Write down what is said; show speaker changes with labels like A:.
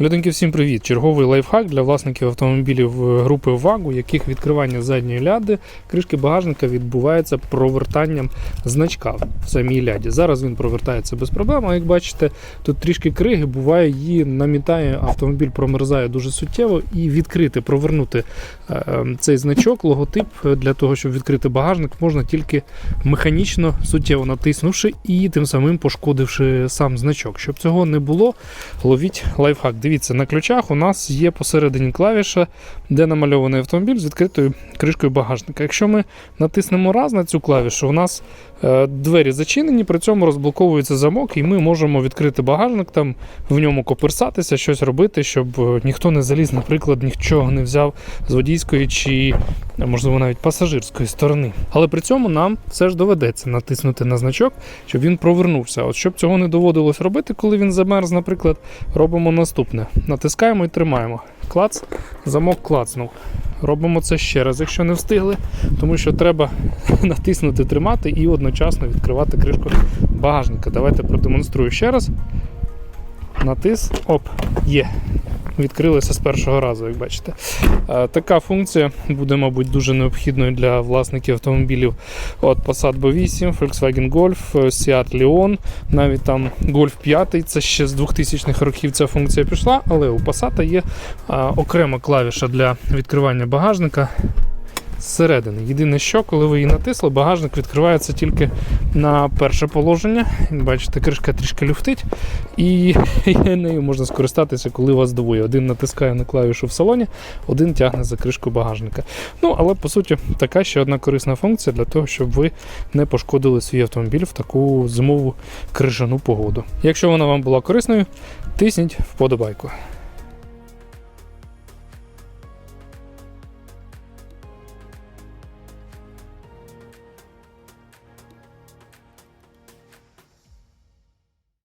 A: Люденьки, всім привіт! Черговий лайфхак для власників автомобілів е, групи ВАГ, у яких відкривання задньої ляди кришки багажника відбувається провертанням значка в самій ляді. Зараз він провертається без проблем, а як бачите, тут трішки криги, буває, її намітає, автомобіль промерзає дуже суттєво і відкрити, провернути е, е, цей значок, логотип е, для того, щоб відкрити багажник, можна тільки механічно суттєво натиснувши і тим самим пошкодивши сам значок. Щоб цього не було, ловіть лайфхак. Дивіться, на ключах у нас є посередині клавіша, де намальований автомобіль з відкритою кришкою багажника. Якщо ми натиснемо раз на цю клавішу, у нас е, двері зачинені, при цьому розблоковується замок, і ми можемо відкрити багажник, там в ньому коперсатися, щось робити, щоб е, ніхто не заліз, наприклад, нічого не взяв з водійської чи, можливо, навіть пасажирської сторони. Але при цьому нам все ж доведеться натиснути на значок, щоб він провернувся. От щоб цього не доводилось робити, коли він замерз, наприклад, робимо наступне: натискаємо і тримаємо. Клац, замок клацнув. Робимо це ще раз, якщо не встигли, тому що треба натиснути, тримати і одночасно відкривати кришку багажника. Давайте продемонструю ще раз. Натис, оп, є. Відкрилося з першого разу, як бачите. Е, Така функція буде, мабуть, дуже необхідною для власників автомобілів от Passat B8, Volkswagen Golf, е, Seat Leon, навіть там Golf 5, це ще з 2000-х років ця функція пішла, але у Passat є окрема клавіша для відкривання багажника зсередини. Єдине, що коли ви її натисли, багажник відкривається тільки на перше положення. Бачите, кришка трішки люфтить, і нею можна скористатися, коли вас двоє. Один натискає на клавішу в салоні, один тягне за кришку багажника. Ну, але по суті, така ще одна корисна функція для того, щоб ви не пошкодили свій автомобіль в таку зимову крижану погоду. Якщо вона вам була корисною, тисніть вподобайку.